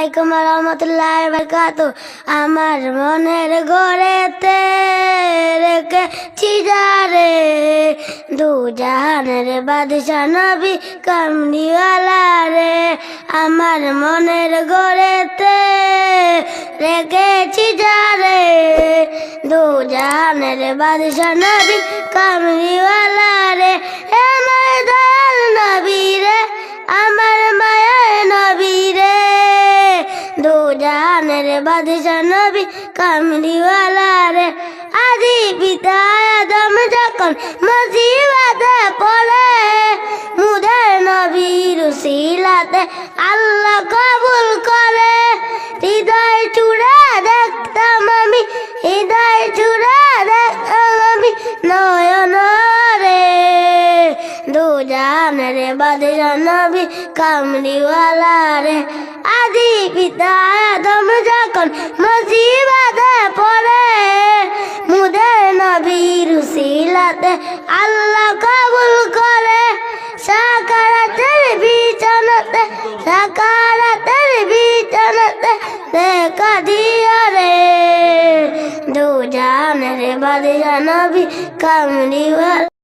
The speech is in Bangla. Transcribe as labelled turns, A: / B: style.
A: আলাইকুম রহমতুল্লাহ বরকাত। আমার মনের ঘরেতে রেখেছি যারে দু জাহানের বাদশা নবী কামড়িওয়ালা রে। আমার মনের ঘরেতে রেখেছি যারে দু জাহানের বাদশা নবী কামড়িওয়ালা রে। নবী কামড়িওয়ালা রে। আদি পিতা আদম যখন মসিবাতে পড়ে, মুদের নবীর সিলাতে আল্লাহ কবুল করে। হৃদয় চূড়া দেখতাম আমি, হৃদয় চূড়া দেখতাম আমি নয়ন রে। দু জাহানের বাদশা নবী, কামড়িওয়ালা রে। আদি পিতা আদম যখন মসিবাতে পড়ে মুদের নবীর সিলাতে আল্লাহ কবুল করে। সাকারাতের বিছানাতে সাকারাতের বিছানাতে দেখা দিও রে। দু জাহানের বাদশা নবী কামড়িওয়ালা